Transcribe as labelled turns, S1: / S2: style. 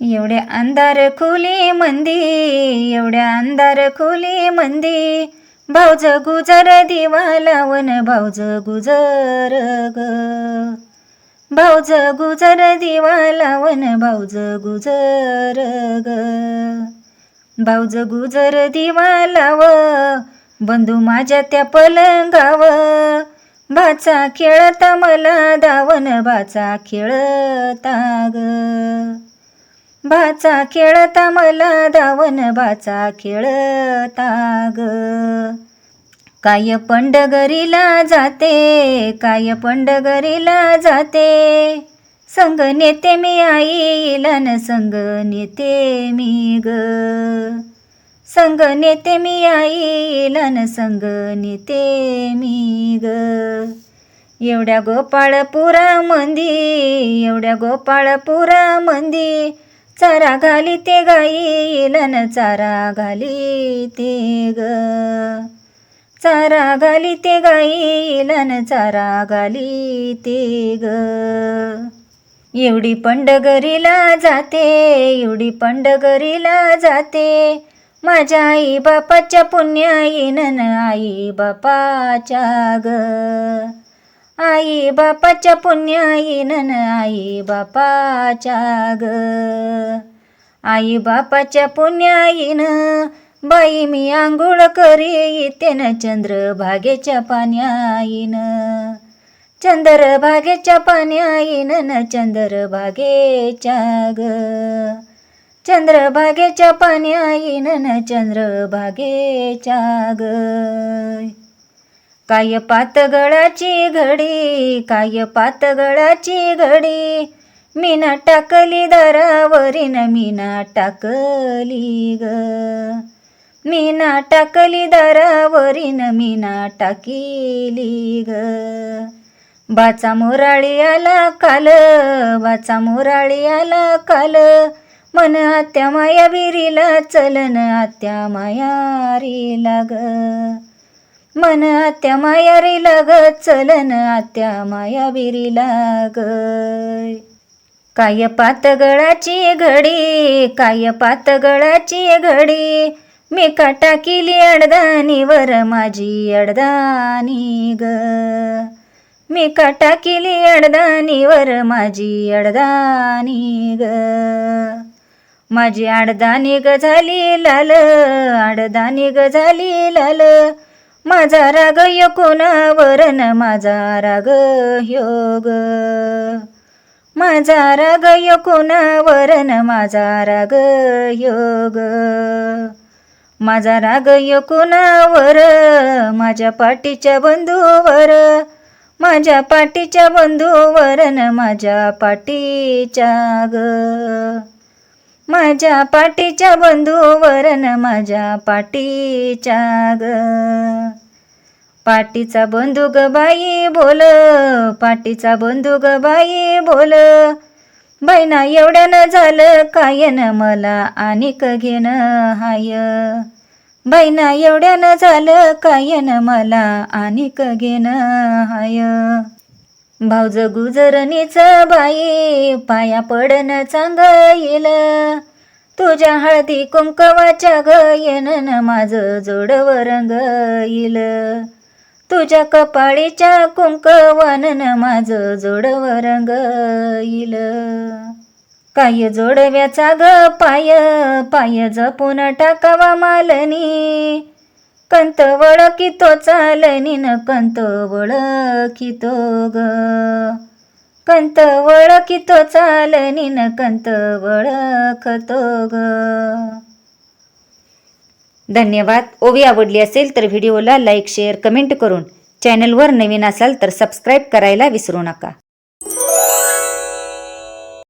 S1: एवढ्या अंधार खोली मंदी एवढ्या अंधार खोली मंदी. भाऊज गुजर दिवा लावण भाऊज गुजर ग. भाऊज गुजर दिवा लावण भाऊज गुजर ग. भाऊज गुजर दिवा लाव बंधू माझ्या त्या पलंगाव भाचा खेळता मला दावण भाचा खेळता ग. भाचा खेळता मला दावण भाचा खेळता ग. काय पंडगरीला जाते काय पंडगरीला जाते. संग नेते मी आईला न संग नेते मी ग. संग नेते मी आईला न संग नेते मी ग. एवढ्या गोपाळपुरा मंदी एवढ्या गोपाळपुरा मंदी चारा घाली ते गाईलन चारा घाली ते ग. चारा घाली ते गाईलन चारा घाली ते ग. एवढी पंडगरीला जाते एवढी पंडगरीला जाते. माझ्या आई बापाच्या पुण्याईनं आई बापाच्या ग. आई बापाच्या पुण्याईनं आई बापाच्या ग. आई बापाच्या पुण्याईन बाई मी आंघोळ करी येते न चंद्रभागेच्या पाण्याईनं. चंद्रभागेच्या पाण्याईनं न चंद्रभागेच्या ग. चंद्रभागेच्या पाण्याईनं न चंद्रभागेच्या ग. काय पातगळाची घडी काय पातगळाची घडी. मीना टाकली दारावरीन मीना टाकली ग. मीना टाकली दारावरीन मीना टाकिली ग. बाचा मोराळी आला काल बाचा मोराळी आला काल. मन आत्या माया विरीला चलन आत्या मायारीला ग. मन आत्या मायारीला ग चलन आत्या माया बिरी लाग. काय पातगळाची घडी काय पातगळाची घडी. मी काटा केली अडदानीवर माझी अडदानी ग. मी काटा केली अडदानीवर माझी अडदानी ग. माझी अडदानी ग झाली लाल अडदानी ग झाली लाल. माझा राग यो कोणावर माझा राग योग माझा राग यो कोणावर माझा राग योग माझा राग यो कोणावर? माझ्या पाठीच्या बंधूवर. माझ्या पाठीच्या बंधूवर माझ्या पाठीच्या ग. माझ्या पाठीच्या बंधूवर माझ्या पाठीच्या ग. पाटीचा बंधू ग बाई बोल. पाटीचा बंधू ग बाई बोल. बहिणा एवढ्यानं झालं काय न मला आणिक घेणं हाय. बहिणा एवढ्यानं झालं काय न मला आणिक घेणं हाय. भाऊज गुजरणीच बाई पाया पडन चांग येल. तुझ्या हळदी कुंकवाच्या ग येन माझ माझं रंग येईल तुझ्या कपाळीच्या कुंकवानन माझं जोडव रंग येईल काय जोडव्याचा ग पाय पाय जपून टाकावा मालनी. कंत वळखितो चालनीन न कंत वळखितो ग. कंत वळखितो चालनीन न कंत वळखतो ग. धन्यवाद. ओवी आवडली असेल तर व्हिडिओला लाईक शेअर कमेंट करून चॅनलवर नवीन असाल तर सबस्क्राईब करायला विसरू नका.